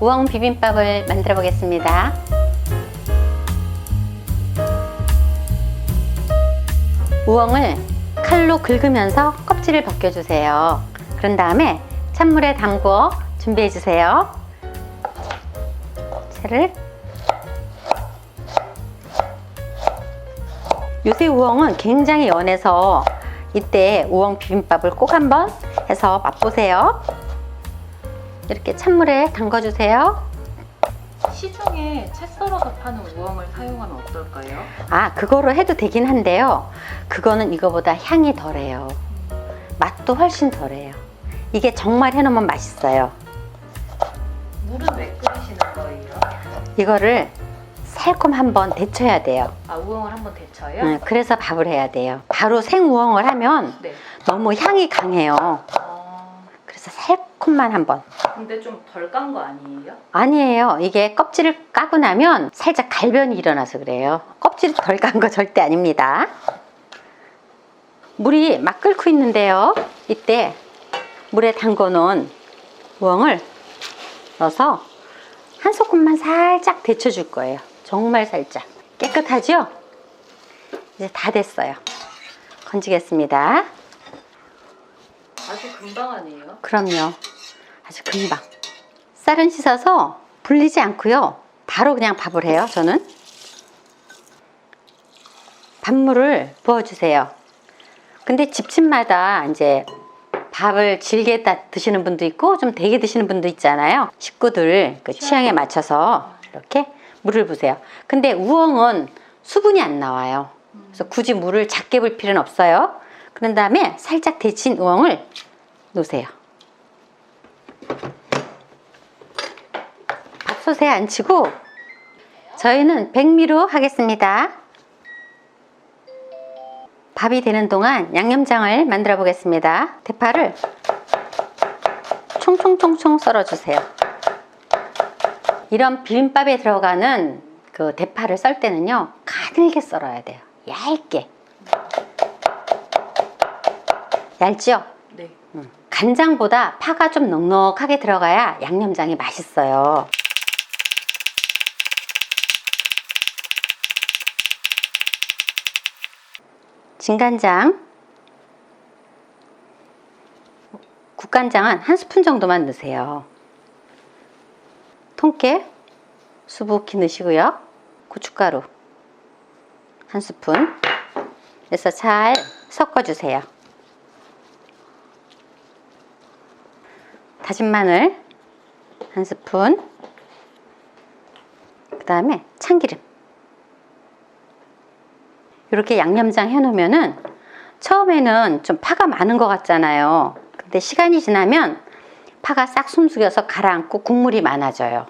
우엉 비빔밥을 만들어 보겠습니다. 우엉을 칼로 긁으면서 껍질을 벗겨주세요. 그런 다음에 찬물에 담궈 준비해 주세요. 채를 요새 우엉은 굉장히 연해서 이때 우엉 비빔밥을 꼭 한번 해서 맛보세요. 이렇게 찬물에 담궈주세요. 시중에 채 썰어서 파는 우엉을 사용하면 어떨까요? 아, 그거로 해도 되긴 한데요. 그거는 이거보다 향이 덜해요. 맛도 훨씬 덜해요. 이게 정말 해놓으면 맛있어요. 물은 왜 끓이시는 거예요? 이거를 살콤 한번 데쳐야 돼요. 아 우엉을 한번 데쳐요? 음, 그래서 밥을 해야 돼요. 바로 생우엉을 하면 네. 너무 향이 강해요. 어, 그래서 살콤만 한번. 근데 좀 덜 깐 거 아니에요? 아니에요. 이게 껍질을 까고 나면 살짝 갈변이 일어나서 그래요. 껍질이 덜 깐 거 절대 아닙니다. 물이 막 끓고 있는데요. 이때 물에 담궈 놓은 우엉을 넣어서 한 소금만 살짝 데쳐 줄 거예요. 정말 살짝. 깨끗하죠? 이제 다 됐어요. 건지겠습니다. 아주 금방 하네요. 그럼요. 아주 금방. 쌀은 씻어서 불리지 않고요. 바로 그냥 밥을 해요, 저는. 밥물을 부어주세요. 근데 집집마다 이제 밥을 질게 따 드시는 분도 있고 좀 되게 드시는 분도 있잖아요. 식구들 그 취향에 맞춰서 이렇게 물을 부세요. 근데 우엉은 수분이 안 나와요. 그래서 굳이 물을 작게 불 필요는 없어요. 그런 다음에 살짝 데친 우엉을 놓으세요. 밥솥에 안 치고 저희는 백미로 하겠습니다. 밥이 되는 동안 양념장을 만들어 보겠습니다. 대파를 총총총총 썰어주세요. 이런 비빔밥에 들어가는 그 대파를 썰 때는요, 가늘게 썰어야 돼요. 얇게. 얇죠? 네. 간장보다 파가 좀 넉넉하게 들어가야 양념장이 맛있어요. 진간장, 국간장은 한 스푼 정도만 넣으세요. 통깨, 수북히 넣으시고요. 고춧가루 한 스푼 그래서 잘 섞어주세요. 다진 마늘 한 스푼. 그 다음에 참기름. 이렇게 양념장 해놓으면은 처음에는 좀 파가 많은 것 같잖아요. 근데 시간이 지나면 파가 싹 숨죽여서 가라앉고 국물이 많아져요.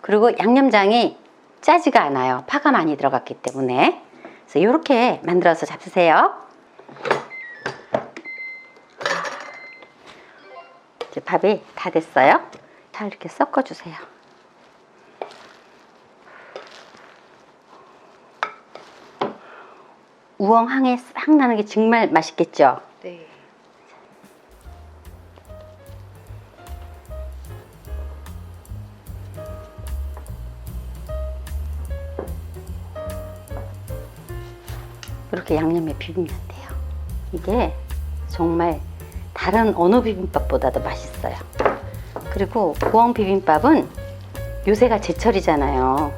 그리고 양념장이 짜지가 않아요. 파가 많이 들어갔기 때문에. 그래서 이렇게 만들어서 잡수세요 이제 밥이 다 됐어요. 잘 이렇게 섞어주세요. 우엉 향이 싹 나는 게 정말 맛있겠죠? 네. 이렇게 양념에 비비면 돼요. 이게 정말 다른 어느 비빔밥보다도 맛있어요. 그리고 우엉 비빔밥은 요새가 제철이잖아요.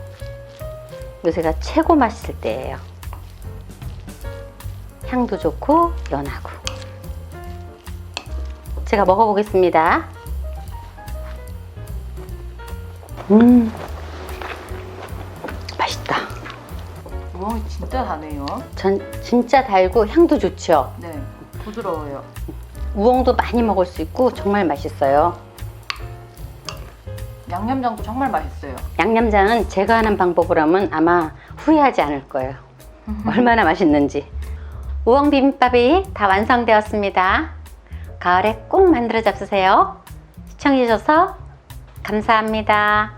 요새가 최고 맛있을 때예요. 향도 좋고 연하고. 제가 먹어보겠습니다. 음, 맛있다. 우엉이 진짜 다네요. 전 진짜 달고 향도 좋죠. 네. 부드러워요. 우엉도 많이 먹을 수 있고 정말 맛있어요. 양념장도 정말 맛있어요. 양념장은 제가 하는 방법으로 하면 아마 후회하지 않을 거예요. 얼마나 맛있는지. 우엉 비빔밥이 다 완성되었습니다. 가을에 꼭 만들어 잡수세요. 시청해주셔서 감사합니다.